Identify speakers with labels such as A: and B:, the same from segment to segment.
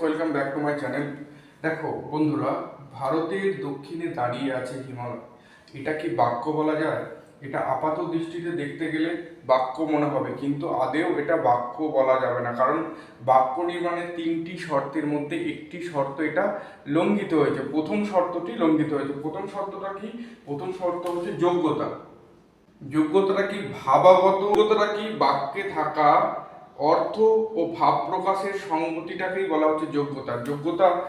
A: Welcome back to my channel দেখো, বন্ধুরা, ভারতের দক্ষিণে দাঁড়িয়ে আছে হিমালয়। এটা কি বাক্য বলা যায়? এটা আপাত দৃষ্টিতে দেখতে গেলে বাক্য মনে হবে, কিন্তু আদেও এটা বাক্য বলা যাবে না। কারণ বাক্য নির্মাণের তিনটি শর্তের মধ্যে একটি শর্ত এটা লঙ্ঘিত হয়েছে। প্রথম শর্তটি লঙ্ঘিত হয়েছে। প্রথম শর্তটা কি? প্রথম শর্ত হচ্ছে যোগ্যতা। যোগ্যতাটা কি? ভাবাগত যোগ্যতাটা কি? বাক্যে থাকা অর্থ ও ভাব প্রকাশের সংগতিটাকেই বলা হচ্ছে যোগ্যতা। যোগ্যতা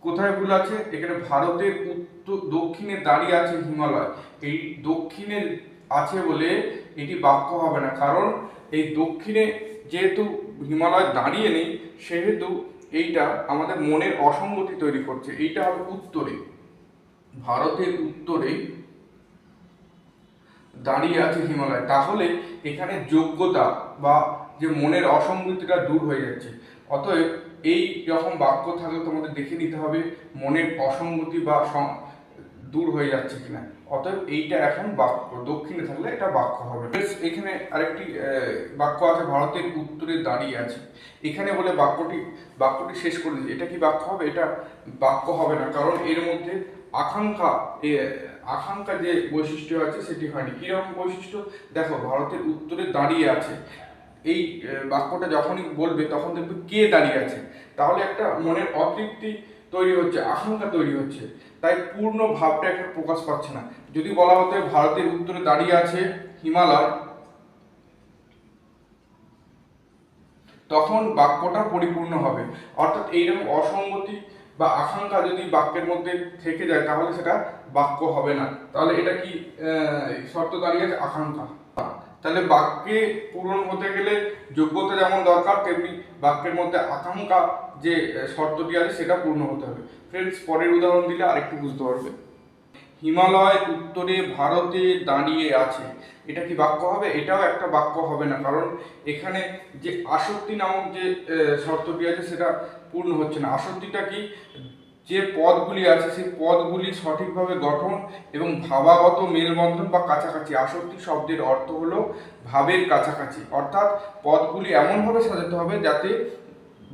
A: কোথায় ভুল আছে? এখানে ভারতের উত্তর, দক্ষিণে দাঁড়িয়ে আছে হিমালয়। এই দক্ষিণে আছে বলে এটি বাক্য হবে না। কারণ এই দক্ষিণে যেহেতু হিমালয় দাঁড়িয়ে নেই, সেহেতু এইটা আমাদের মনের অসঙ্গতি তৈরি করছে। এইটা হবে উত্তরে। ভারতের উত্তরে দাঁড়িয়ে আছে হিমালয়। তাহলে এখানে যোগ্যতা বা যে মনের অসঙ্গতিটা দূর হয়ে যাচ্ছে। অতএব এই রকম বাক্য থাকলে তোমাদের দেখে নিতে হবে, মনের অসঙ্গতি বা দূর হয়ে যাচ্ছে কিনা। অতএব এইটা এখন বাক্য, দক্ষিণে থাকলে এটা বাক্য হবে। এখানে আরেকটি বাক্য আছে, ভারতের উত্তরে দাঁড়িয়ে আছে। এখানে বলে বাক্যটি বাক্যটি শেষ করে দিয়েছে এটা কি বাক্য হবে? এটা বাক্য হবে না, কারণ এর মধ্যে আকাঙ্ক্ষা আকাঙ্ক্ষা যে বৈশিষ্ট্য আছে সেটি হয়নি। কীরকম বৈশিষ্ট্য? দেখো, ভারতের উত্তরে দাঁড়িয়ে আছে। এই বাক্যটা যখনই বলবে, তখন দেখবে কে দাঁড়িয়ে আছে। তাহলে একটা মনের অতৃপ্তি তৈরি হচ্ছে, আকাঙ্ক্ষা তৈরি হচ্ছে। তাই পূর্ণ ভাবটা একটা প্রকাশ পাচ্ছে না। যদি বলা হতো ভারতের উত্তরে দাঁড়িয়ে আছে হিমালয়, তখন বাক্যটা পরিপূর্ণ হবে। অর্থাৎ এইরকম অসঙ্গতি বা আকাঙ্ক্ষা যদি বাক্যের মধ্যে থেকে যায়, তাহলে সেটা বাক্য হবে না। তাহলে এটা কি শর্ত দাঁড়িয়ে আছে? আকাঙ্ক্ষা। তাহলে বাক্যে পূরণ হতে গেলে যোগ্যতা যেমন দরকার, তেমনি বাক্যের মধ্যে আকাঙ্ক্ষা যে শর্তটি আছে সেটা পূর্ণ হতে হবে। ফ্রেন্ডস পরের উদাহরণ দিলে আরেকটু বুঝতে পারবে। হিমালয় উত্তরে ভারতে দাঁড়িয়ে আছে। এটা কি বাক্য হবে? এটাও একটা বাক্য হবে না, কারণ এখানে যে আসক্তি নামক যে শর্তটি আছে সেটা পূর্ণ হচ্ছে না। আসক্তিটা কি? যে পদগুলি আছে, সেই পদগুলি সঠিকভাবে গঠন এবং ভাবাগত মেলবন্ধন বা কাছাকাছি আসক্তি শব্দের অর্থ হলো ভাবের কাছাকাছি। অর্থাৎ পদগুলি এমনভাবে সাজাতে হবে যাতে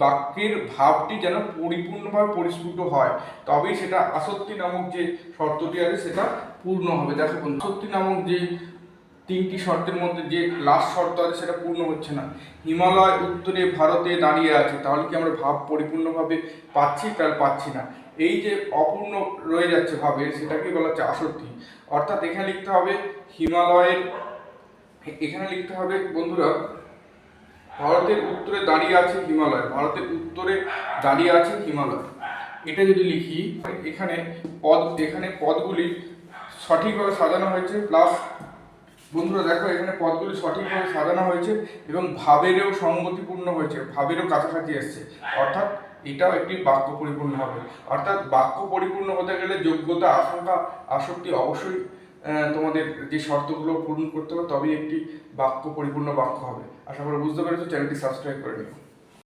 A: বাক্যের ভাবটি যেন পরিপূর্ণভাবে পরিস্ফুট হয়। তবেই সেটা আসক্তি নামক যে শর্তটি আছে, সেটা পূর্ণ হবে। দেখো আসক্তি নামক যে তিনটি শর্তের মধ্যে যে লাস্ট শর্ত আছে সেটা পূর্ণ হচ্ছে না। হিমালয় উত্তরে ভারতে দাঁড়িয়ে আছে, তাহলে কি আমরা ভাব পরিপূর্ণভাবে পাচ্ছি তার পাচ্ছি না? এই যে অপূর্ণ রয়ে যাচ্ছে ভাবে সেটাকে বলা হচ্ছে আসক্তি। অর্থাৎ এখানে লিখতে হবে হিমালয়ের, এখানে লিখতে হবে বন্ধুরা, ভারতের উত্তরে দাঁড়িয়ে আছে হিমালয়, ভারতের উত্তরে দাঁড়িয়ে আছে হিমালয়। এটা যদি লিখি, এখানে পদ, এখানে পদগুলি সঠিকভাবে সাজানো হয়েছে প্লাস বন্ধুরা, দেখো, এখানে পদগুলি সঠিকভাবে সাজানো হয়েছে এবং ভাবেরও সঙ্গতিপূর্ণ হয়েছে, ভাবেরও কাছাকাছি এসছে। অর্থাৎ এটাও একটি বাক্য পরিপূর্ণ হবে। অর্থাৎ বাক্য পরিপূর্ণ হতে গেলে যোগ্যতা আশঙ্কা আসক্তি অবশ্যই তোমাদের যে শর্তগুলো পূরণ করতে হবে, তবেই একটি বাক্য পরিপূর্ণ বাক্য হবে। আশা করি বুঝতে পেরেছ, চ্যানেলটি সাবস্ক্রাইব করে নিও।